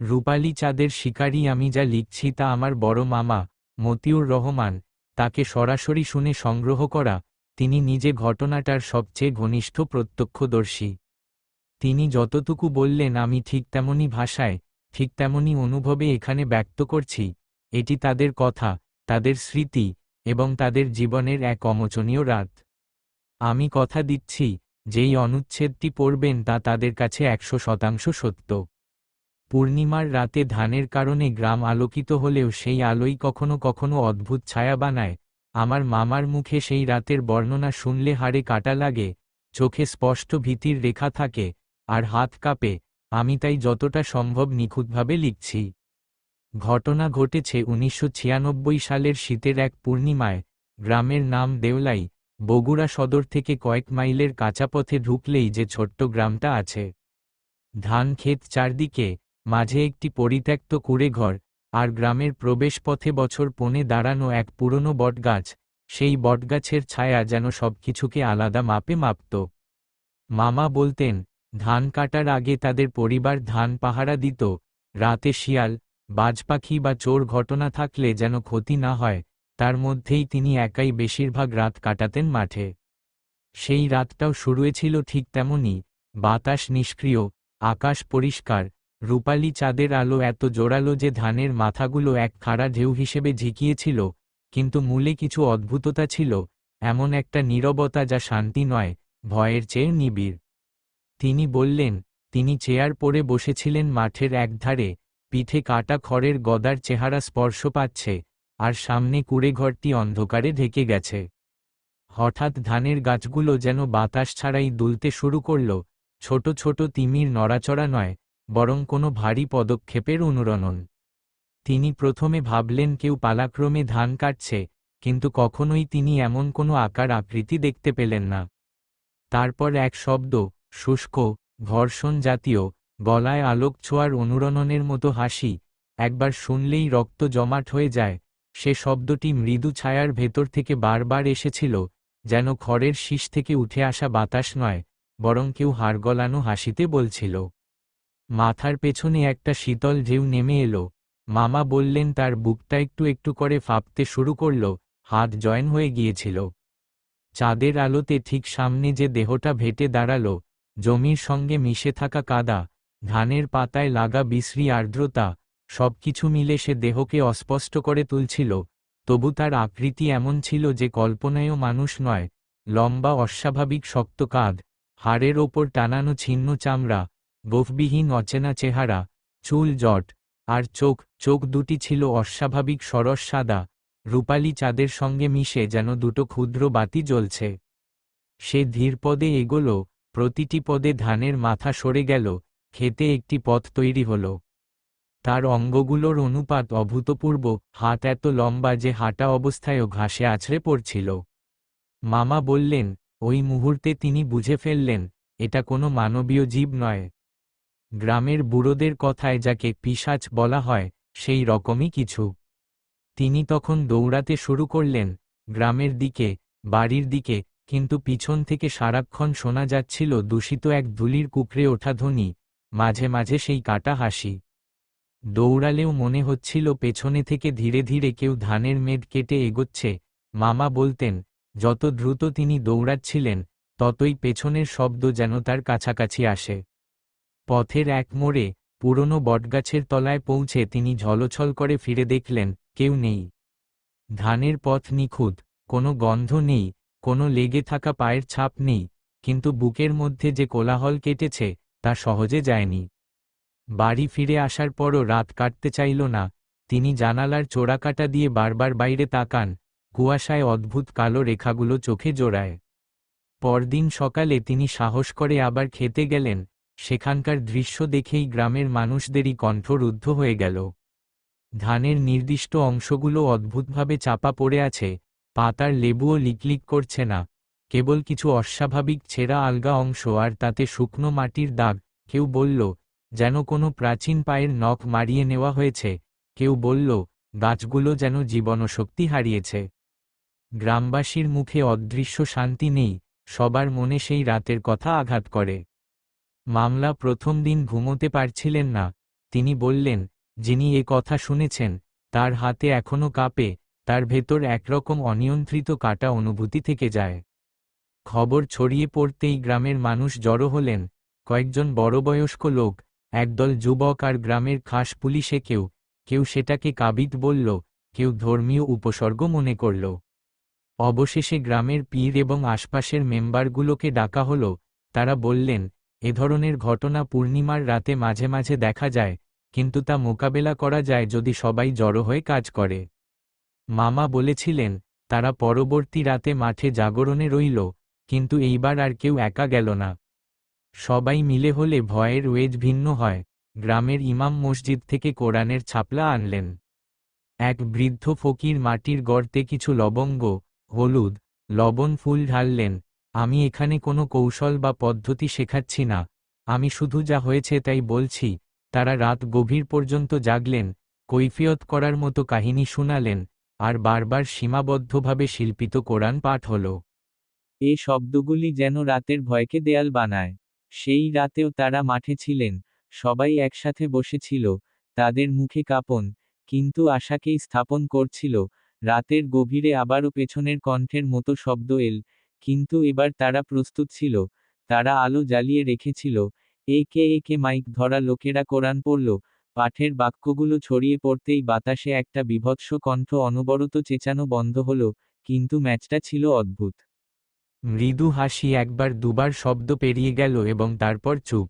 রূপালী চাঁদের শিকারী আমি যা লিখছি তা আমার বড় মামা, মতিউর রহমান, তাকে সরাসরি শুনে সংগ্রহ করা, তিনি নিজে ঘটনাটার সবচেয়ে ঘনিষ্ঠ প্রত্যক্ষদর্শী। তিনি যতটুকু বললেন আমি ঠিক তেমনি ভাষায়, ঠিক তেমনি অনুভবে এখানে ব্যক্ত করছি, এটি তাদের কথা, তাদের স্মৃতি, এবং তাদের জীবনের এক অমোচনীয় রাত। আমি কথা দিচ্ছি, যেই অনুচ্ছেদটি পড়বেন তা তাদের কাছে একশো শতাংশ সত্য। পূর্ণিমার রাতে ধানের কারণে গ্রাম আলোকিত হলেও সেই আলোই কখনো কখনো অদ্ভুত ছায়া বানায়। আমার মামার মুখে সেই রাতের বর্ণনা শুনলে হাড়ে কাটা লাগে, চোখে স্পষ্ট ভীতির রেখা থাকে, আর হাত কাঁপে, আমি তাই যতটা সম্ভব নিখুঁতভাবে লিখছি। ঘটনা ঘটেছে উনিশশো ছিয়ানব্বই সালের শীতের এক পূর্ণিমায়, গ্রামের নাম দেওলাই, বগুড়া সদর থেকে কয়েক মাইলের কাঁচা পথে ঢুকলেই যে ছোট্ট গ্রামটা আছে। ধান ক্ষেত চারদিকে মাঝে একটি পরিত্যক্ত কুড়েঘর, আর গ্রামের প্রবেশপথে বছর পনে দাঁড়ানো এক পুরনো বটগাছ, সেই বটগাছের ছায়া যেন সবকিছুকে আলাদা মাপে মাপত। মামা বলতেন, ধান কাটার আগে তাদের পরিবার ধান পাহারা দিত, রাতে শিয়াল, বাজপাখি বা চোর ঘটনা থাকলে যেন ক্ষতি না হয়, তার মধ্যেই তিনি একাই বেশিরভাগ রাত কাটাতেন মাঠে। সেই রাতটাও শুরুয়েছিল ঠিক তেমনই, বাতাস নিষ্ক্রিয়, আকাশ পরিষ্কার রূপালী চাঁদের আলো এত জোরালো যে ধানের মাথাগুলো এক খাড়া ঢেউ হিসেবে ঝিকিয়েছিল, কিন্তু মূলে কিছু অদ্ভুততা ছিল, এমন একটা নীরবতা যা শান্তি নয়, ভয়ের চেয়ে নিবিড়। তিনি বললেন, তিনি চেয়ার পরে বসেছিলেন মাঠের একধারে, পিঠে কাটা খড়ের গদার চেহারা স্পর্শ পাচ্ছে, আর সামনে কুড়েঘরটি অন্ধকারে ঢেকে গেছে। হঠাৎ ধানের গাছগুলো যেন বাতাস ছাড়াই দুলতে শুরু করল, ছোট ছোট তিমির নড়াচড়া নয় বরং কোনো ভারী পদক্ষেপের অনুরণন। তিনি প্রথমে ভাবলেন, কেউ পালাক্রমে ধান কাটছে, কিন্তু কখনোই তিনি এমন কোনো আকার আকৃতি দেখতে পেলেন না। তারপর এক শব্দ, শুষ্ক, ঘর্ষণ জাতীয়, গলায় আলোক ছোঁয়ার অনুরণনের মতো হাসি, একবার শুনলেই রক্ত জমাট হয়ে যায়। সে শব্দটি মৃদু ছায়ার ভেতর থেকে বারবার এসেছিল, যেন খড়ের শীষ থেকে উঠে আসা বাতাস নয়, বরং কেউ হাড়গলানো হাসিতে বলছিল। মাথার পেছনে একটা শীতল ঢেউ নেমে এলো। মামা বললেন, তার বুকটা একটু একটু করে ফাঁপতে শুরু করল, হাত জয়েন হয়ে গিয়েছিল। চাঁদের আলোতে ঠিক সামনে যে দেহটা ভেটে দাঁড়াল, জমির সঙ্গে মিশে থাকা কাদা ধানের পাতায় লাগা বিশ্রী আর্দ্রতা, সবকিছু মিলে সে দেহকে অস্পষ্ট করে তুলছিল। তবু তার আকৃতি এমন ছিল যে কল্পনায়ও মানুষ নয়, লম্বা অস্বাভাবিক শক্ত কাঁধ, হাড়ের ওপর টানানো ছিন্ন চামড়া গোফবিহীন অচেনা চেহারা, চুল জট, আর চোখ চোখ দুটি ছিল অস্বাভাবিক সরস সাদা, রূপালী চাঁদের সঙ্গে মিশে যেন দুটো ক্ষুদ্র বাতি জ্বলছে। সে ধীর পদে এগোল, প্রতিটি পদে ধানের মাথা সরে গেল খেতে একটি পথ তৈরি হল। তার অঙ্গগুলোর অনুপাত অভূতপূর্ব, হাত এত লম্বা যে হাঁটা অবস্থায়ও ঘাসে আছড়ে পড়ছিল। মামা বললেন, ওই মুহূর্তে তিনি বুঝে ফেললেন, এটা কোনো মানবীয় জীব নয়। গ্রামের বুড়োদের কথায় যাকে পিসাচ বলা হয়, সেই রকমই কিছু। তিনি তখন দৌড়াতে শুরু করলেন, গ্রামের দিকে, বাড়ির দিকে, কিন্তু পিছন থেকে সারাক্ষণ শোনা যাচ্ছিল দূষিত এক ধুলির কুকড়ে ওঠা ধ্বনি, মাঝে মাঝে সেই কাটা হাসি। দৌড়ালেও মনে হচ্ছিল পেছনে থেকে ধীরে ধীরে কেউ ধানের মেদ কেটে এগোচ্ছে, মামা বলতেন, যত দ্রুত তিনি দৌড়াচ্ছিলেন, ততই পেছনের শব্দ যেন তার কাছাকাছি আসে। পথের এক মোড়ে, পুরনো বটগাছের তলায় পৌঁছে তিনি ঝলছল করে ফিরে দেখলেন, কেউ নেই। ধানের পথ নিখুঁত, কোনো গন্ধ নেই, কোনো লেগে থাকা পায়ের ছাপ নেই, কিন্তু বুকের মধ্যে যে কোলাহল কেটেছে, তা সহজে যায়নি। বাড়ি ফিরে আসার পরও রাত কাটতে চাইল না, তিনি জানালার চোরাকাটা দিয়ে বারবার বাইরে তাকান, কুয়াশায় অদ্ভুত কালো রেখাগুলো চোখে জোড়ায়। পরদিন সকালে তিনি সাহস করে আবার খেতে গেলেন সেখানকার দৃশ্য দেখেই গ্রামের মানুষদেরই কণ্ঠ রুদ্ধ হয়ে গেল। ধানের নির্দিষ্ট অংশগুলো অদ্ভুতভাবে চাপা পড়ে আছে, পাতার লেবুও লিকলিক করছে না, কেবল কিছু অস্বাভাবিক ছেঁড়া আলগা অংশ আর তাতে শুকনো মাটির দাগ। কেউ বলল, যেন কোনো প্রাচীন পায়ের নখ মারিয়ে নেওয়া হয়েছে। কেউ বলল, গাছগুলো যেন জীবনশক্তি হারিয়েছে। গ্রামবাসীর মুখে অদৃশ্য শান্তি নেই, সবার মনে সেই রাতের কথা আঘাত করে। মামলা প্রথম দিন ঘুমোতে পারছিলেন না। তিনি বললেন, যিনি এ কথা শুনেছেন, তার হাতে এখনও কাঁপে, তার ভেতর একরকম অনিয়ন্ত্রিত কাটা অনুভূতি থেকে যায়। খবর ছড়িয়ে পড়তেই গ্রামের মানুষ জড়ো হলেন। কয়েকজন বড়বয়স্ক লোক, একদল যুবক আর গ্রামের খাস পুলিশে কেউ কেউ সেটাকে কাবিত বলল, কেউ ধর্মীয় উপসর্গ মনে করল। অবশেষে গ্রামের পীর এবং আশপাশের মেম্বারগুলোকে ডাকা হল। তারা বললেন এ ধরনের ঘটনা পূর্ণিমার রাতে মাঝে মাঝে দেখা যায়, কিন্তু তা মোকাবেলা করা যায় যদি সবাই জড়ো হয়ে কাজ করে। মামা বলেছিলেন, তারা পরবর্তী রাতে মাঠে জাগরণে রইল, কিন্তু এইবার আর কেউ একা গেল না। সবাই মিলে হলে ভয়ের ওয়েজ ভিন্ন হয়। গ্রামের ইমাম মসজিদ থেকে কোরআনের ছাপলা আনলেন। এক বৃদ্ধ ফকির মাটির গর্তে কিছু লবঙ্গ, হলুদ, লবণ ফুল ঢাললেন আমি এখানে কোনো কৌশল বা পদ্ধতি শেখাচ্ছি না। আমি শুধু যা হয়েছে তাই বলছি, তারা রাত গভীর পর্যন্ত জাগলেন, কৈফিয়ত করার মতো কাহিনী শুনালেন, আর বারবার সীমাবদ্ধভাবে শিল্পিত কোরআন পাঠ হল। এ শব্দগুলি যেন রাতের ভয়কে দেয়াল বানায়। সেই রাতেও তারা মাঠে ছিলেন, সবাই একসাথে বসেছিল, তাদের মুখে কাঁপন, কিন্তু আশাকেই স্থাপন করছিল, রাতের গভীরে আবারও পেছনের কণ্ঠের মতো শব্দ এল কিন্তু এবার তারা প্রস্তুত ছিল, তারা আলো জ্বালিয়ে রেখেছিল, একে একে মাইক ধরা লোকেরা কোরআন পড়ল, পাঠের বাক্যগুলো ছড়িয়ে পড়তেই বাতাসে একটা বিভৎস কণ্ঠ অনবরত চেঁচানো বন্ধ হল, কিন্তু ম্যাচটা ছিল অদ্ভুত। মৃদু হাসি একবার দুবার শব্দ পেরিয়ে গেল এবং তারপর চুপ।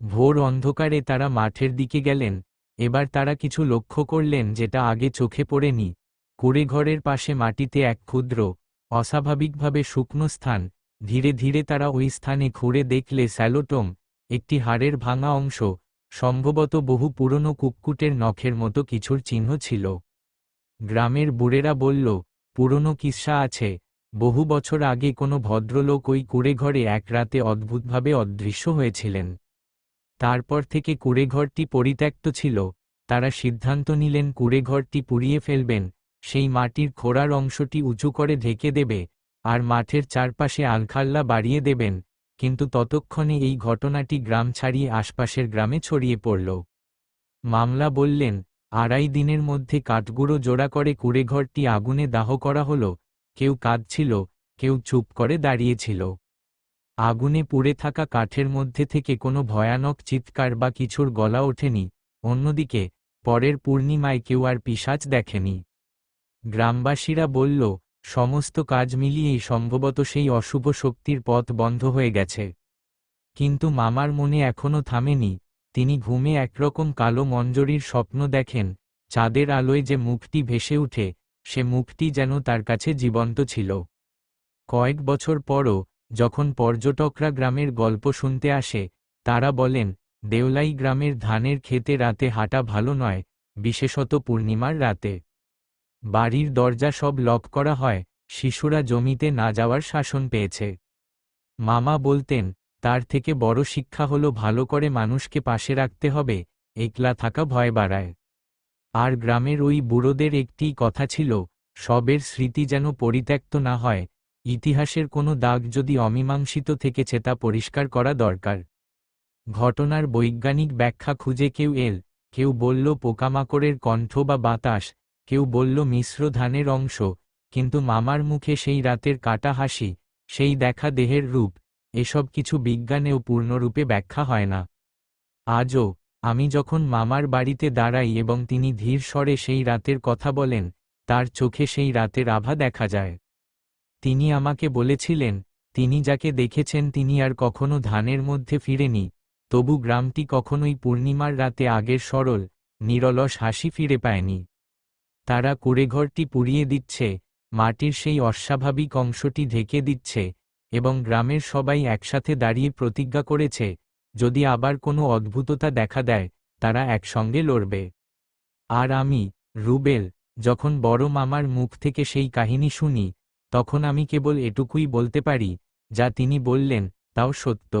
ভোর অন্ধকারে তারা মাঠের দিকে গেলেন, এবার তারা কিছু লক্ষ্য করলেন যেটা আগে চোখে পড়েনি। কুড়েঘরের পাশে মাটিতে এক ক্ষুদ্র অস্বাভাবিকভাবে শুকনো স্থান, ধীরে ধীরে তারা ওই স্থানে খুঁড়ে দেখলে স্যালোটোম, একটি হাড়ের ভাঙা অংশ, সম্ভবত বহু পুরনো কুক্কুটের নখের মতো কিছুর চিহ্ন ছিল। গ্রামের বুড়েরা বলল, পুরনো কিস্সা আছে? বহু বছর আগে কোনো ভদ্রলোক ওই কুড়েঘরে এক রাতে অদ্ভুতভাবে অদৃশ্য হয়েছিলেন। তারপর থেকে কুড়েঘরটি পরিত্যক্ত ছিল। তারা সিদ্ধান্ত নিলেন কুড়েঘরটি পুড়িয়ে ফেলবেন সেই মাটির খোড়ার অংশটি উঁচু করে ঢেকে দেবে, আর মাঠের চারপাশে আলখাল্লা বাড়িয়ে দেবেন, কিন্তু ততক্ষণে এই ঘটনাটি গ্রাম ছাড়িয়ে আশপাশের গ্রামে ছড়িয়ে পড়ল। মামলা বললেন, আড়াই দিনের মধ্যে কাঠগুঁড়ো জোড়া করে কুড়েঘরটি আগুনে দাহ করা হল, কেউ কাঁদছিল, কেউ চুপ করে দাঁড়িয়েছিল। আগুনে পুড়ে থাকা কাঠের মধ্যে থেকে কোনো ভয়ানক চিৎকার বা কিছুর গলা ওঠেনি, অন্যদিকে, পরের পূর্ণিমায় কেউ আর পিসাচ দেখেনি। গ্রামবাসীরা বলল, সমস্ত কাজ মিলিয়েই সম্ভবত সেই অশুভ শক্তির পথ বন্ধ হয়ে গেছে। কিন্তু মামার মনে এখনও থামেনি, তিনি ঘুমে একরকম কালো মঞ্জরির স্বপ্ন দেখেন, চাঁদের আলোয় যে মুখটি ভেসে উঠে, সে মুখটি যেন তার কাছে জীবন্ত ছিল। কয়েক বছর পরও, যখন পর্যটকরা গ্রামের গল্প শুনতে আসে, তারা বলেন, দেওলাই গ্রামের ধানের খেতে রাতে হাঁটা ভালো নয়, বিশেষত পূর্ণিমার রাতে। বাড়ির দরজা সব লক করা হয়, শিশুরা জমিতে না যাওয়ার শাসন পেয়েছে। মামা বলতেন, তার থেকে বড় শিক্ষা হলো ভালো করে মানুষকে পাশে রাখতে হবে, একলা থাকা ভয় বাড়ায়। আর গ্রামের ওই বুড়োদের একটি কথা ছিল, সবের স্মৃতি যেন পরিত্যক্ত না হয়, ইতিহাসের কোনো দাগ যদি অমীমাংসিত থেকেছে তা পরিষ্কার করা দরকার। ঘটনার বৈজ্ঞানিক ব্যাখ্যা খুঁজে কেউ এল, কেউ বলল পোকামাকড়ের কণ্ঠ বা বাতাস কেউ বলল, মিশ্র ধানের অংশ। কিন্তু মামার মুখে সেই রাতের কাটা হাসি, সেই দেখা দেহের রূপ, এসব কিছু বিজ্ঞানেও পূর্ণরূপে ব্যাখ্যা হয় না। আজও, আমি যখন মামার বাড়িতে দাঁড়াই এবং তিনি ধীর স্বরে সেই রাতের কথা বলেন, তার চোখে সেই রাতের আভা দেখা যায়। তিনি আমাকে বলেছিলেন, তিনি যাকে দেখেছেন তিনি আর কখনো ধানের মধ্যে ফিরেনি, তবু গ্রামটি কখনোই পূর্ণিমার রাতে আগের সরল, নিরলস হাসি ফিরে পায়নি। তারা কুড়েঘরটি পুড়িয়ে দিচ্ছে, মাটির সেই অস্বাভাবিক অংশটি ঢেকে দিচ্ছে, এবং গ্রামের সবাই একসাথে দাঁড়িয়ে প্রতিজ্ঞা করেছে, যদি আবার কোনো অদ্ভুততা দেখা দেয়, তারা একসঙ্গে লড়বে। আর আমি, রুবেল, যখন বড় মামার মুখ থেকে সেই কাহিনী শুনি, তখন আমি কেবল এটুকুই বলতে পারি, যা তিনি বললেন, তাও সত্য।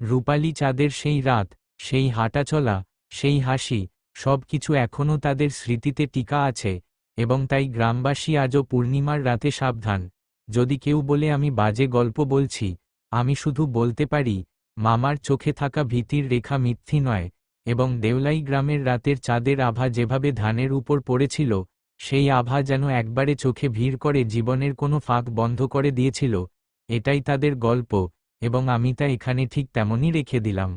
রূপালী চাঁদের সেই রাত, সেই হাঁটাচলা, সেই হাসি সব কিছু এখনও তাদের স্মৃতিতে টিকা আছে, এবং তাই গ্রামবাসী আজও পূর্ণিমার রাতে সাবধান। যদি কেউ বলে, আমি বাজে গল্প বলছি, আমি শুধু বলতে পারি, মামার চোখে থাকা ভীতির রেখা মিথ্যি নয়, এবং দেওলাই গ্রামের রাতের চাঁদের আভা যেভাবে ধানের উপর পড়েছিল, সেই আভা যেন একবারে চোখে ভিড় করে জীবনের কোনো ফাঁক বন্ধ করে দিয়েছিল, এটাই তাদের গল্প, এবং আমি তা এখানে ঠিক তেমনই রেখে দিলাম।